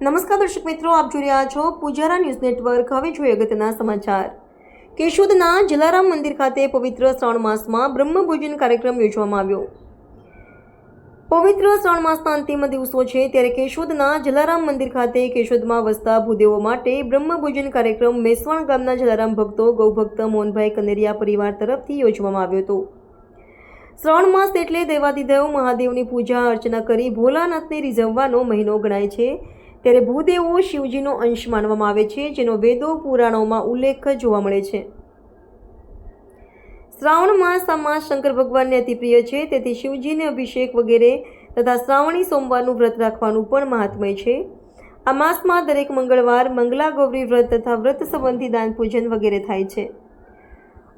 નમસ્કાર દર્શક મિત્રો, આપ જોઈ રહ્યા છો પૂજારા ન્યૂઝ નેટવર્ક. હવે જોઈએ અગત્યના સમાચાર. કેશોદના જલારામ મંદિર ખાતે પવિત્ર શ્રાવણ માસમાં બ્રહ્મભોજન કાર્યક્રમ યોજવામાં આવ્યો. પવિત્ર શ્રાવણ માસના અંતિમ દિવસો છે ત્યારે કેશોદના જલારામ મંદિર ખાતે કેશોદમાં વસતા ભૂદેવો માટે બ્રહ્મભોજન કાર્યક્રમ મેસવાણ ગામના જલારામ ભક્તો, ગૌભક્ત મોહનભાઈ કનેરિયા પરિવાર તરફથી યોજવામાં આવ્યો હતો. શ્રાવણ માસ એટલે દેવાદિદેવ મહાદેવની પૂજા અર્ચના કરી ભોલાનાથને રીઝવવાનો મહિનો ગણાય છે. ત્યારે ભૂદેવો શિવજીનો અંશ માનવામાં આવે છે, જેનો વેદો પુરાણોમાં ઉલ્લેખ જોવા મળે છે. શ્રાવણ માસમાં શંકર ભગવાનને અતિપ્રિય છે, તેથી શિવજીને અભિષેક વગેરે તથા શ્રાવણી સોમવારનું વ્રત રાખવાનું પણ મહાત્મય છે. આ માસમાં દરેક મંગળવાર મંગલા ગૌરી વ્રત તથા વ્રત સંબંધી દાન પૂજન વગેરે થાય છે.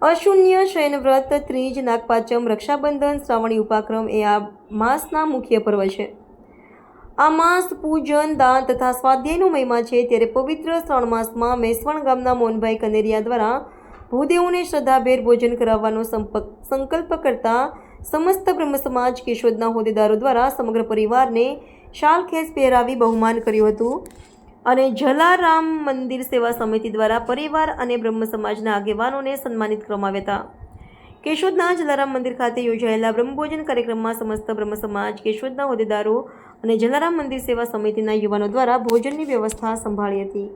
અશૂન્ય શયન વ્રત, ત્રીજ, નાગપાચમ, રક્ષાબંધન, શ્રાવણી ઉપાક્રમ એ આ માસના મુખ્ય પર્વ છે. આ માસ પૂજન, દાન તથા સ્વાધ્યાયનો મહિમા છે. ત્યારે પવિત્ર શ્રાવણ માસમાં મેસવણ ગામના મોહનભાઈ કનેરિયા દ્વારા ભૂદેવોને શ્રદ્ધાભેર ભોજન કરાવવાનો સંપર્ક સંકલ્પ કરતા સમસ્ત બ્રહ્મ સમાજ કેશોદના હોદ્દેદારો દ્વારા સમગ્ર પરિવારને શાલ ખેસ પહેરાવી બહુમાન કર્યું હતું અને જલારામ મંદિર સેવા સમિતિ દ્વારા પરિવાર અને બ્રહ્મ સમાજના આગેવાનોને સન્માનિત કરવામાં આવ્યા હતા. કેશોદના જલારામ મંદિર ખાતે યોજાયેલા બ્રહ્મભોજન કાર્યક્રમમાં સમસ્ત બ્રહ્મ સમાજ કેશોદના હોદ્દેદારો અને જલારામ મંદિર સેવા સમિતિના યુવાનો દ્વારા ભોજનની વ્યવસ્થા સંભાળી હતી.